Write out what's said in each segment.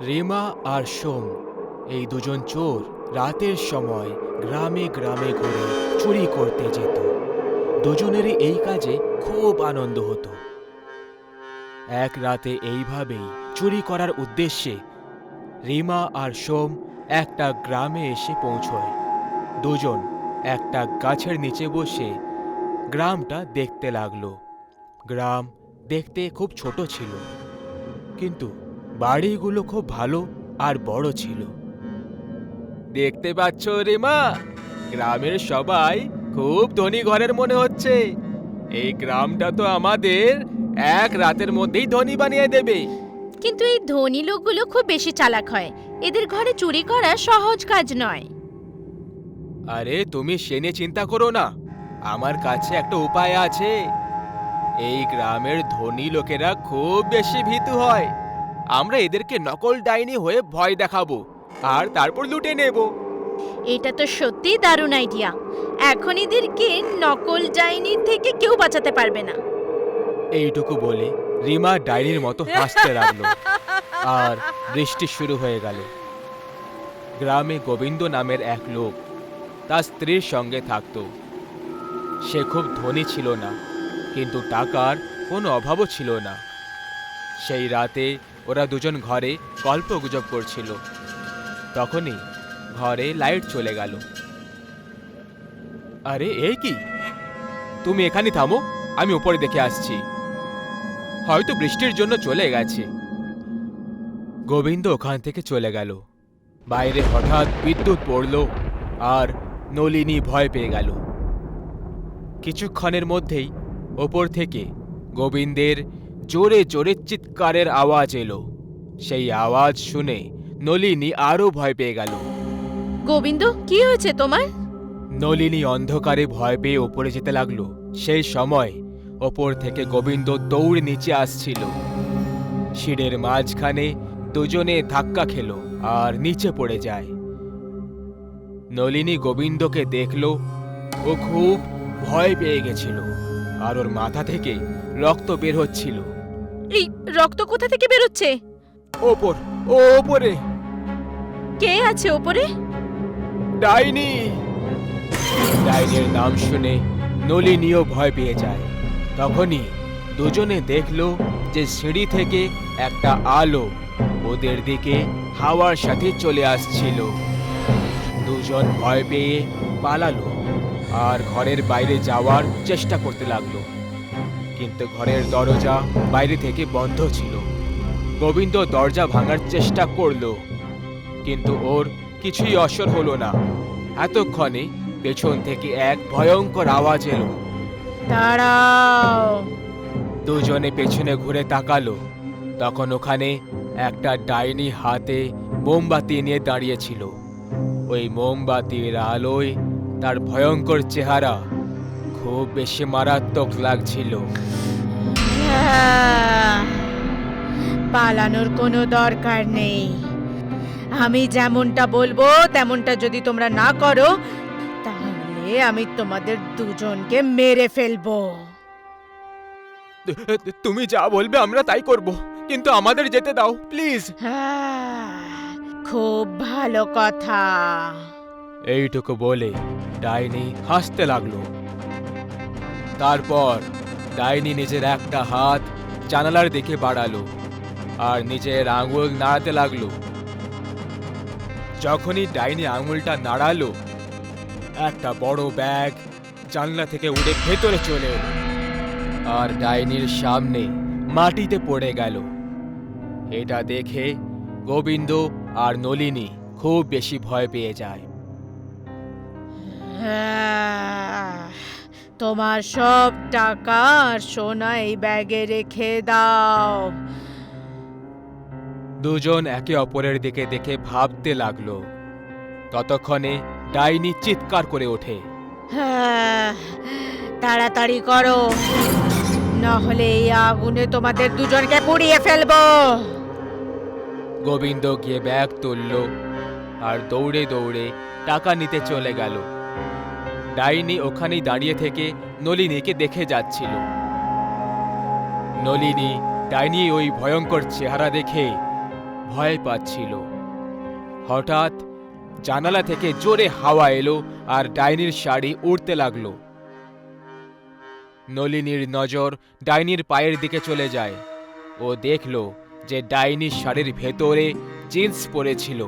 রিমা আর সোম, এই দুজন চোর রাতের সময় গ্রামে গ্রামে ঘুরে চুরি করতে যেত। দুজনেরই এই কাজে খুব আনন্দ হতো। এক রাতে এইভাবেই চুরি করার উদ্দেশ্যে রিমা আর সোম একটা গ্রামে এসে পৌঁছয়। দুজন একটা গাছের নিচে বসে গ্রামটা দেখতে লাগল। গ্রাম দেখতে খুব ছোট ছিল, কিন্তু বাড়িগুলো খুব ভালো আর বড় ছিল। দেখতে পাচ্ছ রিমা গ্রামের সবাই খুব ধনী ঘরের মনে হচ্ছে। এই গ্রামটা তো আমাদের এক রাতের মধ্যেই ধনী বানিয়ে দেবে। কিন্তু এই ধনী লোকগুলো খুব বেশি চালাক হয়। এদের ঘরে চুরি করা সহজ কাজ নয়। আরে তুমি সে নিয়ে চিন্তা করো না। আমার কাছে একটা উপায় আছে। এই গ্রামের ধনী লোকেরা খুব বেশি ভীতু হয়। আমরা এদেরকে নকল ডাইনি হয়ে ভয় দেখাবো আর তারপর লুটে নেব। এটা তো সত্যি দারুণ আইডিয়া। এখন এদেরকে নকল ডাইনির থেকে কেউ বাঁচাতে পারবে না। এইটুকু বলে রিমা ডাইনির মতো হাসতে লাগল আর বৃষ্টি শুরু হয়ে গেল। গ্রামে গোবিন্দ নামের এক লোক তার স্ত্রীর সঙ্গে থাকত। সে খুব ধনী ছিল না কিন্তু টাকার কোনো অভাবও ছিল না। সেই রাতে ওরা দুজন ঘরে গল্প গুজব করছিল। তখনই ঘরে লাইট চলে গেল। আরে এ কি? তুমি এখানে থামো, আমি উপরে দেখে আসছি। হয়তো বৃষ্টির জন্য চলে গেছে। গোবিন্দ ওখান থেকে চলে গেল। বাইরে হঠাৎ বিদ্যুৎ পড়ল আর নলিনী ভয় পেয়ে গেল। কিছুক্ষণের মধ্যেই ওপর থেকে গোবিন্দের জোরে জোরে চিৎকারের আওয়াজ এলো। সেই আওয়াজ শুনে নলিনী আরও ভয় পেয়ে গেল। গোবিন্দ কি হয়েছে তোমার? নলিনী অন্ধকারে ভয় পেয়ে ওপরে যেতে লাগল। সেই সময় ওপর থেকে গোবিন্দ দৌড়ে নিচে আসছিল। শিরের মাঝখানে দুজনে ধাক্কা খেলো আর নিচে পড়ে যায়। নলিনী গোবিন্দকে দেখল ও খুব ভয় পেয়ে গেছিল আর ওর মাথা থেকে রক্ত বের হচ্ছিল। এই রক্ত কোথা থেকে বেরোচ্ছে? ওপর ওপরে। কে আছে ওপরে? ডাইনি। ডাইনির নাম শুনে নলিনীও ভয় পেয়ে যায়। তখনই দুজনে দেখল যে সিঁড়ি থেকে একটা আলো ওদের দিকে হাওয়ার সাথে চলে আসছিল। দুজন ভয় পেয়ে পালালো আর ঘরের বাইরে যাওয়ার চেষ্টা করতে লাগল। কিন্তু ঘরের দরজা বাইরে থেকে বন্ধ ছিল। গোবিন্দ দরজা ভাঙার চেষ্টা করল কিন্তু ওর কিছুই অসর হলো না। এতক্ষণে পেছন থেকে এক ভয়ঙ্কর আওয়াজ এলো। দাঁড়াও। দুজনে পেছনে ঘুরে তাকালো। তখন ওখানে একটা ডাইনি হাতে মোমবাতি নিয়ে দাঁড়িয়েছিল ওই মোমবাতির আলোয় তার ভয়ঙ্কর চেহারা খুব বেশি মারাত্মক লাগছিল। আহ, পালানোর কোনো দরকার নেই। আমি যেমনটা বলব তেমনটা যদি তোমরা না করো তাহলে আমি তোমাদের দুজনকে মেরে ফেলব। তুমি যা বলবে আমরা তাই করব কিন্তু আমাদের যেতে দাও প্লিজ। আহ, খুব ভালো কথা। এইটুকু বলে ডাইনি হাসতে লাগল। তারপর ডাইনি নিজের একটা হাত জানালার দিকে বাড়ালো আর নিজের আঙুল নাড়াতে লাগল। যখনই ডাইনি আঙুলটা নাড়ালো একটা বড় ব্যাগ জানলা থেকে উড়ে ভেতরে চলে আর ডাইনির সামনে মাটিতে পড়ে গেল। এটা দেখে গোবিন্দ আর নলিনী খুব বেশি ভয় পেয়ে যায়। আহ, তোমার সব টাকা আর সোনা এই ব্যাগে রেখে দাও। দুজন একে অপরের দিকে দেখে ভাবতে লাগল। ততক্ষণে ডাইনি চিৎকার করে ওঠে। হ্যাঁ, তাড়াতাড়ি করো। নাহলে এই আগুনে তোমাদের দুজনকে পুড়িয়ে ফেলব। গোবিন্দ গিয়ে ব্যাগ তুলল আর দৌড়ে দৌড়ে টাকা নিতে চলে গেল। ডাইনি ওখানেই দাঁড়িয়ে থেকে নলিনীকে দেখে যাচ্ছিল। নলিনী ডাইনি ওই ভয়ঙ্কর চেহারা দেখে ভয় পাচ্ছিল। হঠাৎ জানালা থেকে জোরে হাওয়া এলো আর ডাইনির শাড়ি উড়তে লাগল। নলিনীর নজর ডাইনির পায়ের দিকে চলে যায়। ও দেখল যে ডাইনির শাড়ির ভেতরে জিন্স পরেছিল।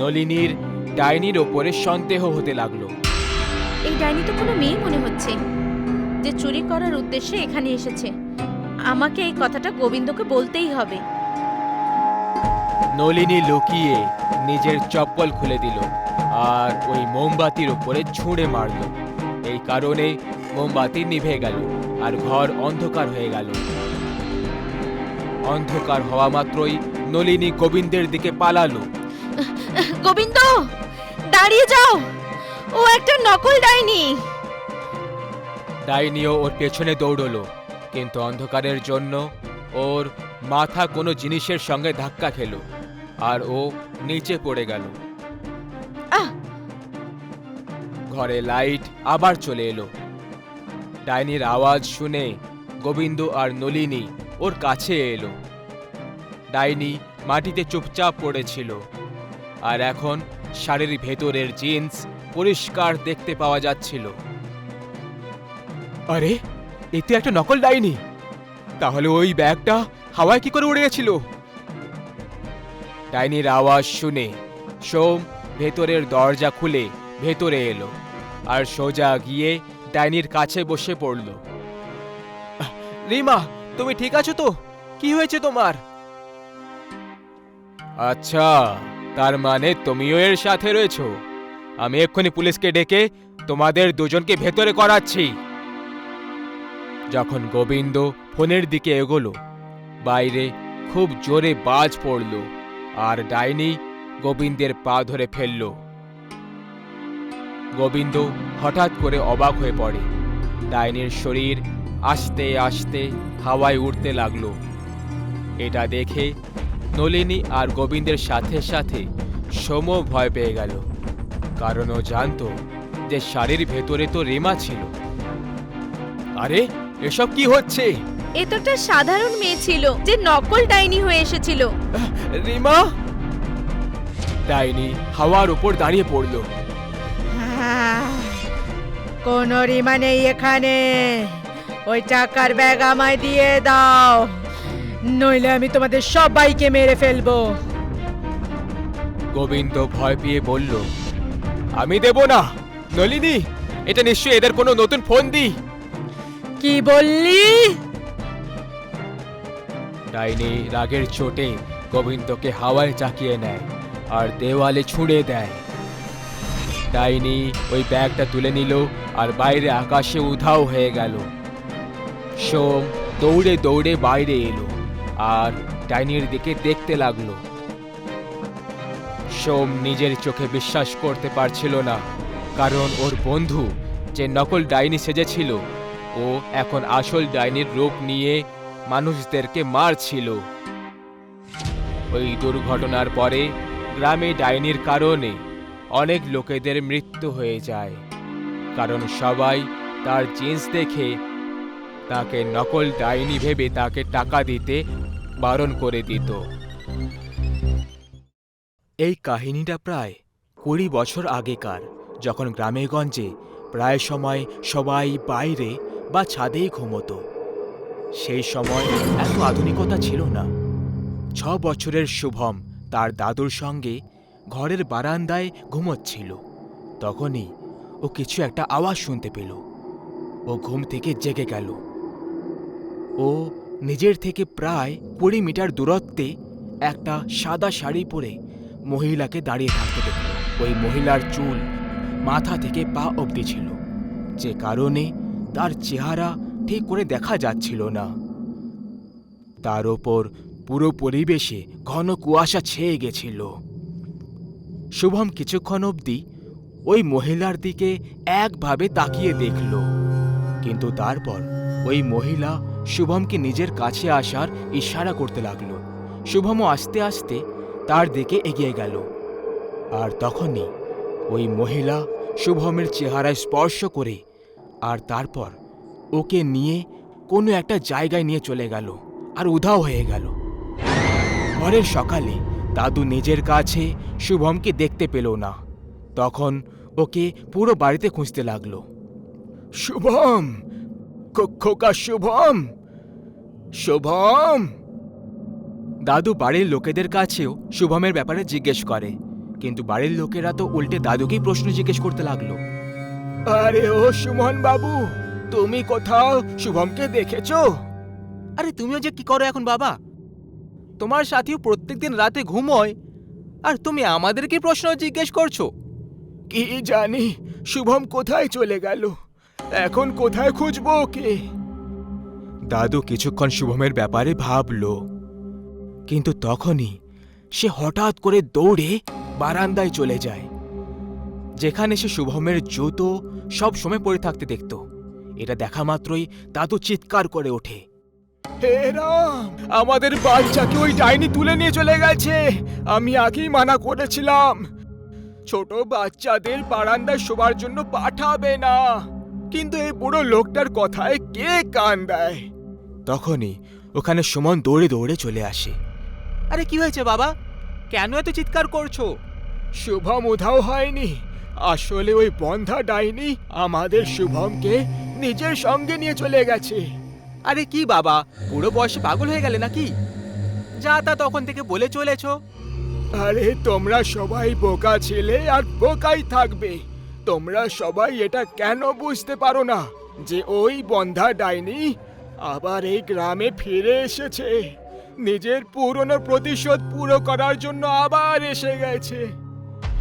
নলিনীর ডাইনির ওপরে সন্দেহ হতে লাগল। এই ডাইনি তো কোনো মেয়ে মনে হচ্ছে যে চুরি করার উদ্দেশ্যে এখানে এসেছে। আমাকে এই কথাটা গোবিন্দকে বলতেই হবে। নলিনী লুকিয়ে নিজের চপ্পল খুলে দিল আর ওই মোমবাতির উপরে ছুঁড়ে মারল। এই কারণে মোমবাতি নিভে গেল আর ঘর অন্ধকার হয়ে গেল। অন্ধকার হওয়া মাত্রই নলিনী গোবিন্দের দিকে পালালো। গোবিন্দ দাঁড়িয়ে যাও। ও একটা নকল ডাইনি। ডাইনিও ওর পেছনে দৌড়লো কিন্তু অন্ধকারের জন্য ওর মাথা কোনো জিনিসের সঙ্গে ধাক্কা খেলো আর ও নিচে পড়ে গেল। আহ! ঘরে লাইট আবার চলে এলো। ডাইনির আওয়াজ শুনে গোবিন্দ আর নলিনী ওর কাছে এলো। ডাইনি মাটিতে চুপচাপ পড়েছিল আর এখন শাড়ির ভেতরের জিন্স পরিষ্কার দেখতে পাওয়া যাচ্ছিল। আরে এতে একটা নকল ডাইনি। তাহলে ওই ব্যাগটা হাওয়ায় কি করে উড়ে গেছিল? ডাইনির আওয়াজ শুনে সোম ভেতরের দরজা খুলে ভেতরে এলো আর সোজা গিয়ে ডাইনির কাছে বসে পড়ল। রিমা তুমি ঠিক আছো তো? কি হয়েছে তোমার? আচ্ছা তার মানে তুমিও এর সাথে রয়েছো? আমি এক্ষুনি পুলিশকে ডেকে তোমাদের দুজনকে ভেতরে করাচ্ছি। যখন গোবিন্দ ফোনের দিকে এগোলো, বাইরে খুব জোরে বাজ পড়ল আর ডাইনি গোবিন্দের পা ধরে ফেলল। গোবিন্দ হঠাৎ করে অবাক হয়ে পড়ে। ডাইনির শরীর আস্তে আস্তে হাওয়ায় উঠতে লাগল। এটা দেখে নলিনী আর গোবিন্দের সাথে সাথে সোম ভয় পেয়ে গেল। কারণ ও জানতো যে শাড়ির ভেতরে তো রিমা ছিল। আরে এসব কি হচ্ছে? এ তো একটা সাধারণ মেয়ে ছিল যে নকল ডাইনি হয়ে এসেছিল। রিমা? ডাইনি হাওয়ার উপর দাঁড়িয়ে পড়ল। কোনো রিমা নেই এখানে। ওই টাকার ব্যাগ আমায় দিয়ে দাও। নইলে আমি তোমাদের সবাইকে মেরে ফেলব। গোবিন্দ ভয় পেয়ে বলল আমি দেব না। নলিনী এটা নিশ্চয়ই এদের কোনো নতুন ফোন দি কি বললি? ডাইনি রাগের চোটে গোবিন্দকে হাওয়ায় চাকিয়ে নেয় আর দেওয়ালে ছুঁড়ে দেয়। ডাইনি ওই ব্যাগটা তুলে নিল আর বাইরে আকাশে উধাও হয়ে গেল। সোম দৌড়ে দৌড়ে বাইরে এলো আর ডাইনির দিকে দেখতে লাগল। সোম নিজের চোখে বিশ্বাস করতে পারছিল না, কারণ ওর বন্ধু যে নকল ডাইনি সেজেছিল, ও এখন আসল ডাইনির রূপ নিয়ে মানুষদেরকে মারছিল। ওই দুর্ঘটনার পরে গ্রামে ডাইনির কারণে অনেক লোকেদের মৃত্যু হয়ে যায়, কারণ সবাই তার জিন্স দেখে তাকে নকল ডাইনি ভেবে তাকে টাকা দিতে বারণ করে দিত। এই কাহিনীটা প্রায় কুড়ি বছর আগেকার, যখন গ্রামেগঞ্জে প্রায় সময় সবাই বাইরে বা ছাদেই ঘুমতো। সেই সময় এত আধুনিকতা ছিল না। ছ বছরের শুভম তার দাদুর সঙ্গে ঘরের বারান্দায় ঘুমোচ্ছিল। তখনই ও কিছু একটা আওয়াজ শুনতে পেল। ও ঘুম থেকে জেগে গেল। ও নিজের থেকে প্রায় কুড়ি মিটার দূরত্বে একটা সাদা শাড়ি পরে মহিলাকে দাঁড়িয়ে থাকতে দেখল। ওই মহিলার চুল মাথা থেকে পা অবধি ছিল। যে কারণে তার চেহারা ঠিক করে দেখা যাচ্ছিল না। তার ওপর পুরো পরিবেশে ঘন কুয়াশা ছেয়ে গেছিল। শুভম কিছুক্ষণ অবধি ওই মহিলার দিকে একভাবে তাকিয়ে দেখল। কিন্তু তারপর ওই মহিলা শুভমকে নিজের কাছে আসার ইশারা করতে লাগল। শুভমও আস্তে আস্তে তার দিকে এগিয়ে গেল। আর তখনই ওই মহিলা শুভমের চেহারায় স্পর্শ করে আর তারপর ওকে নিয়ে কোনো একটা জায়গায় নিয়ে চলে গেল আর উধাও হয়ে গেল। পরের সকালে দাদু নিজের কাছে শুভমকে দেখতে পেল না। তখন ওকে পুরো বাড়িতে খুঁজতে লাগল। শুভম! খোকা শুভম! শুভম! দাদু বাড়ির লোকেদের কাছেও শুভমের ব্যাপারে জিজ্ঞেস করে। কিন্তু বাড়ির লোকেরা তো উল্টে দাদুকেই প্রশ্ন জিজ্ঞেস করতে লাগল। আরে ও সুমন বাবু তুমি কোথাও শুভমকে দেখেছ? আরে তুমিও যে কি করো এখন বাবা? তোমার সাথীও প্রত্যেকদিন রাতে ঘুমোয় আর তুমি আমাদেরকে প্রশ্ন জিজ্ঞেস করছ। কি জানি শুভম কোথায় চলে গেল? এখন কোথায় খুঁজবো ওকে? দাদু কিছুক্ষণ শুভমের ব্যাপারে ভাবলো। কিন্তু তখনই সে হঠাৎ করে দৌড়ে বারান্দায় চলে যায় যেখানে সে শুভমের জুতো সব সময় পড়ে থাকতে দেখত। এটা দেখা মাত্রই দাদু চিৎকার করে ওঠে। হে রাম আমাদের বাচ্চাকে ওই ডাইনি তুলে নিয়ে চলে গেছে। আমি আগেই মানা করেছিলাম। ছোট বাচ্চাদের বারান্দায় শোবার জন্য পাঠাবে না। কিন্তু এই বুড়ো লোকটার কথায় কে কান দেয়? তখনই ওখানে সুমন দৌড়ে দৌড়ে চলে আসে। আরে কি হয়েছে বাবা? কেন এত চিৎকার করছ? শুভম উধাও হয়নি। আসলে ওই বন্ধা ডাইনি আমাদের শুভমকে নিজের সঙ্গে নিয়ে চলে গেছে। আরে কি বাবা? পুরো বয়সে পাগল হয়ে গেলে নাকি? যা তা তখন থেকে বলে চলেছো। আরে তোমরা সবাই বোকা ছিলে আর বোকাই থাকবে। তোমরা সবাই এটা কেন বুঝতে পারো না যে ওই বন্ধা ডাইনি আবার এই গ্রামে ফিরে এসেছে। নিজের পুরনো প্রতিশোধ পুরো করার জন্য আবার এসে গেছে।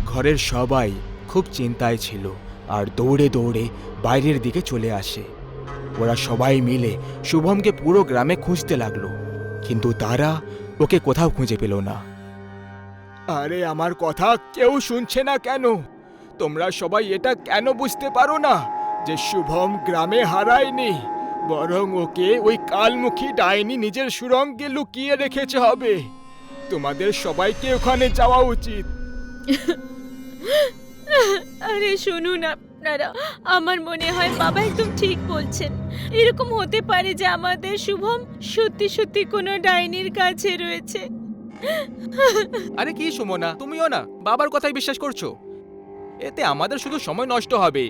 ঘরের সবাই খুব চিন্তায় ছিল আর দৌড়ে দৌড়ে বাইরের দিকে চলে আসে। ওরা সবাই মিলে শুভমকে পুরো গ্রামে খুঁজতে লাগল, কিন্তু তারা ওকে কোথাও খুঁজে পেল না। আরে, আমার কথা কেউ শুনছে না কেন? তোমরা সবাই এটা কেন বুঝতে পারো না যে শুভম গ্রামে হারায়নি? বরং ওকে ওই কালমুখী ডাইনি নিজের সুরঙ্গে লুকিয়ে রেখেছে হবে। তোমাদের সবাইকে ওখানে যাওয়া উচিত। আরে শুনুন আপনারা আমার মনে হয় বাবা একদম ঠিক বলছেন। এরকম হতে পারে যে আমাদের শুভম সত্যি সত্যি কোনো ডাইনির কাছে রয়েছে। আরে কি সুমনা তুমিও না বাবার কথাই বিশ্বাস করছ? এতে আমাদের শুধু সময় নষ্ট হবে।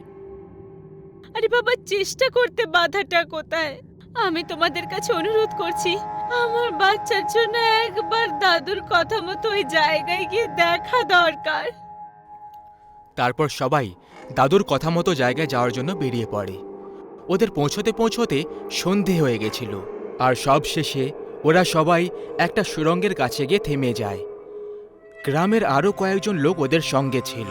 আরে বাবা চেষ্টা করতে বাধাটা কোথায়? আমি তোমাদের কাছে অনুরোধ করছি আমার বাচ্চার জন্য একবার দাদুর কথা মতো ওই জায়গায় গিয়ে দেখা দরকার। তারপর সবাই দাদুর কথা মতো জায়গায় যাওয়ার জন্য বেরিয়ে পড়ে। ওদের পৌঁছতে পৌঁছতে সন্ধে হয়ে গেছিল আর সব শেষে ওরা সবাই একটা সুরঙ্গের কাছে গিয়ে থেমে যায়। গ্রামের আরও কয়েকজন লোক ওদের সঙ্গে ছিল।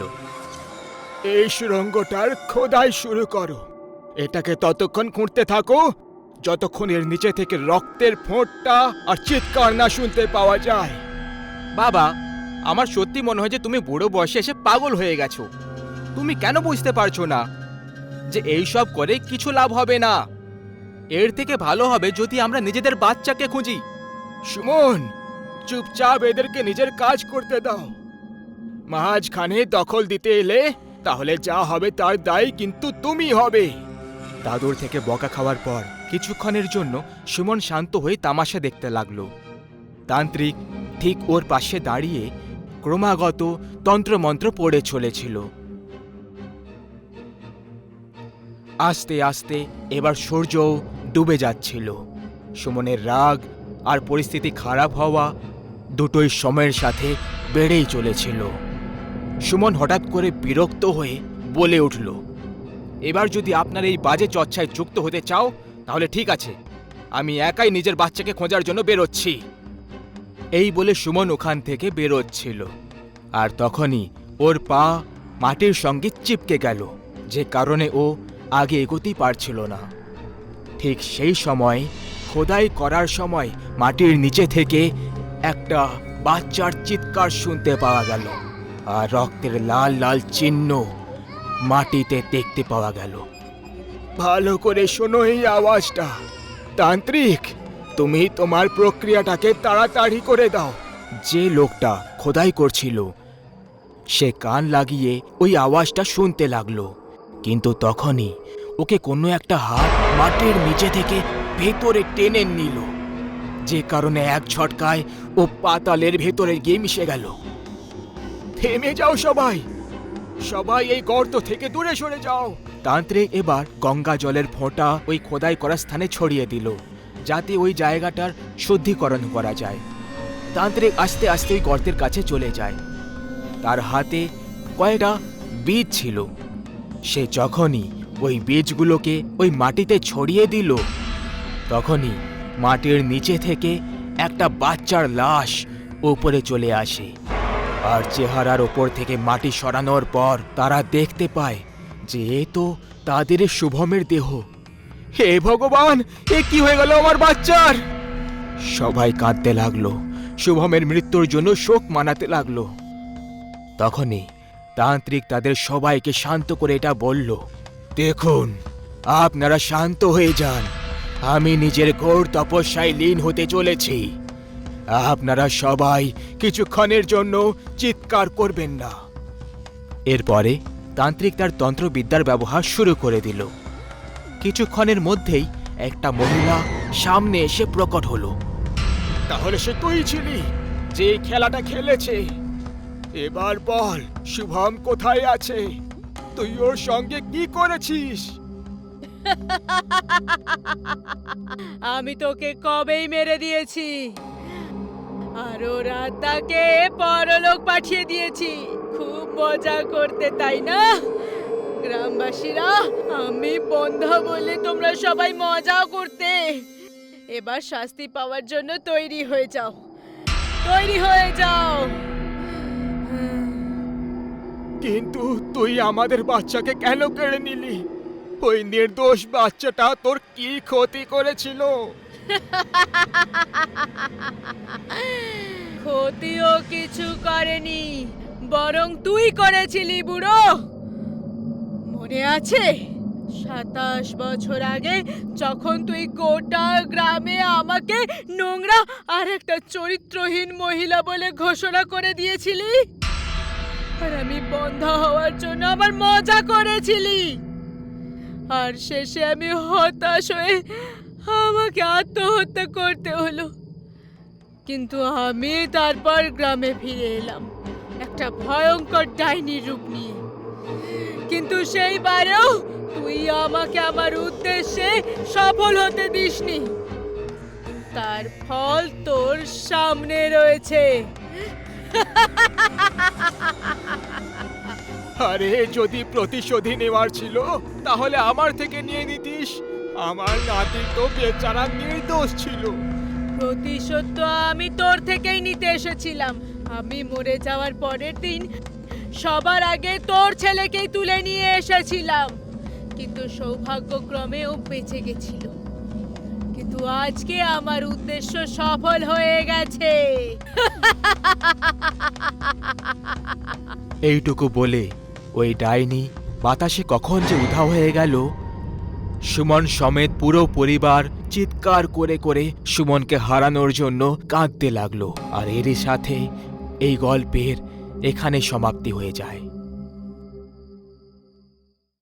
এই সুরঙ্গটার খোদাই শুরু করো। এটাকে ততক্ষণ খুঁড়তে থাকো, যতক্ষণ এর নিচে থেকে রক্তের ফোঁটটা আর চিৎকার না শুনতে পাওয়া যায়। বাবা, আমার সত্যি মনে হয় যে তুমি বুড়ো বয়সে এসে পাগল হয়ে গেছো। তুমি কেন বুঝতে পারছ না যে এই সব করে কিছু লাভ হবে না? এর থেকে ভালো হবে যদি আমরা নিজেদের বাচ্চাকে খুঁজি। সুমন, চুপচাপ এদেরকে নিজের কাজ করতে দাও। মাঝখানে দখল দিতে এলে তাহলে যা হবে তার দায় কিন্তু তুমি হবে। দাদুর থেকে বকা খাওয়ার পর কিছুক্ষণের জন্য সুমন শান্ত হয়ে তামাশা দেখতে লাগল। তান্ত্রিক ঠিক ওর পাশে দাঁড়িয়ে ক্রমাগত তন্ত্রমন্ত্র পড়ে চলেছিল। আস্তে আস্তে এবার সূর্যও ডুবে যাচ্ছিল। সুমনের রাগ আর পরিস্থিতি খারাপ হওয়া দুটোই সময়ের সাথে বেড়েই চলেছিল। সুমন হঠাৎ করে বিরক্ত হয়ে বলে উঠল এবার যদি আপনার এই বাজে চর্চায় যুক্ত হতে চাও, তাহলে ঠিক আছে। আমি একাই নিজের বাচ্চাকে খোঁজার জন্য বেরোচ্ছি। এই বলে সুমন ওখান থেকে বেরোচ্ছিল। আর তখনই ওর পা মাটির সঙ্গে চিপকে গেল, যে কারণে ও আগে এগোতেই পারছিল না। ঠিক সেই সময়, খোদাই করার সময় মাটির নিচে থেকে একটা বাচ্চার চিৎকার শুনতে পাওয়া গেল, আর রক্তের লাল লাল চিহ্ন মাটিতে দেখতে পাওয়া গেল। ভালো করে শোনো এই আওয়াজটা। তান্ত্রিক তুমি তোমার প্রক্রিয়াটাকে তাড়াতাড়ি করে দাও। যে লোকটা খোদাই করছিল সে কান লাগিয়ে ওই আওয়াজটা শুনতে লাগল। কিন্তু তখনই ওকে কোনো একটা হাত মাটির নিচে থেকে ভেতরে টেনে নিল। যে কারণে এক ঝটকায় ও পাতালের ভেতরে গিয়ে মিশে গেল। থেমে যাও সবাই! সবাই এই গর্ত থেকে দূরে সরে যাও। তান্ত্রিক এবার গঙ্গা জলের ফোঁটা ওই খোদাই করা স্থানে ছড়িয়ে দিল, যাতে ওই জায়গাটার শুদ্ধিকরণ করা যায়। তান্ত্রিক আস্তে আস্তে ওই গর্তের কাছে চলে যায়। তার হাতে কয়েকটা বীজ ছিল। সে যখনই ওই বীজগুলোকে ওই মাটিতে ছড়িয়ে দিল, তখনই মাটির নিচে থেকে একটা বাচ্চার লাশ উপরে চলে আসে। আর চেহারার ওপর থেকে মাটি সরানোর পর তারা দেখতে পায় যে এ তো তাদের শুভমের দেহ। হে ভগবান, এ কি হয়ে গেল আমার বাচ্চার? সবাই কাঁদতে লাগল। শুভমের মৃত্যুর জন্য শোক মানাতে লাগল। তখনই তান্ত্রিক তাদের সবাইকে শান্ত করে এটা বলল, দেখুন, আপনারা শান্ত হয়ে যান। আমি নিজের ঘোর তপস্যায় লীন হতে চলেছি। আপনারা সবাই কিছুক্ষণের জন্য চিৎকার করবেন না। এরপরে তান্ত্রিক তার তন্ত্রবিদ্যার ব্যবহার শুরু করে দিল। কিছুক্ষণের মধ্যেই একটা মহিলা সামনে এসে প্রকট হলো। তাহলে সে তুই ছিলি, যে খেলাটা খেলেছে? এবার বল, শুভম কোথায় আছে? তুই ওর সঙ্গে কি করেছিস? আমি তোকে কবেই মেরে দিয়েছি? আর ওরা তাকে পরলোক পাঠিয়ে দিয়েছি। খুব মজা করতে, তাই না? গ্রামবাসীরা, আমি বন্ধা বলে তোমরা সবাই মজা করতে। এবার শাস্তি পাওয়ার জন্য তৈরি হয়ে যাও। তৈরি হয়ে যাও। কিন্তু তুই আমাদের বাচ্চাকে কেন কেড়ে নিলি? ওই নির্দোষ বাচ্চাটা তোর কি ক্ষতি করেছিল? ক্ষতিও কিছু করেনি, বরং তুই করেছিলি, বুড়ো। মনে আছে, সাতাশ বছর আগে যখন তুই গোটা গ্রামে আমাকে নোংরা আর একটা চরিত্রহীন মহিলা বলে ঘোষণা করে দিয়েছিলি? আর আমি বন্ধ হওয়ার জন্য আমার মজা করেছিলি। আর শেষে আমি হতাশ হয়ে আমাকে আত্মহত্যা করতে হলো। কিন্তু আমি তারপর গ্রামে ফিরে এলাম, একটা ভয়ঙ্কর ডাইনির রূপ নিয়ে। কিন্তু সেইবারেও তুই আমাকে আমার উদ্দেশ্যে সফল হতে দিসনি। তার ফল তোর সামনে রয়েছে। আরে, যদি প্রতিশোধী নেওয়ার ছিল, তাহলে আমার থেকে নিয়ে নিতিস। আমার নাতি তো বেচারা নির্দোষ ছিল। প্রতিশোধ তো আমি তোর থেকেই নিতে এসেছিলাম। আমি মরে যাওয়ার পরের দিন সবার আগে তোর ছেলেকেই তুলে নিয়ে এসেছিলাম। কিন্তু সৌভাগ্যক্রমে ও বেঁচে গেছিল। কিন্তু আজকে আমার উদ্দেশ্য সফল হয়ে গেছে। এইটুকু বলে ওই ডাইনি বাতাসে কখন যে উধাও হয়ে গেল সুমন সমেত পুরো পরিবার চিৎকার করে করে সুমনকে হারানোর জন্য কাঁদতে লাগল। আর এরই সাথে এই গল্পের এখানে সমাপ্তি হয়ে যায়।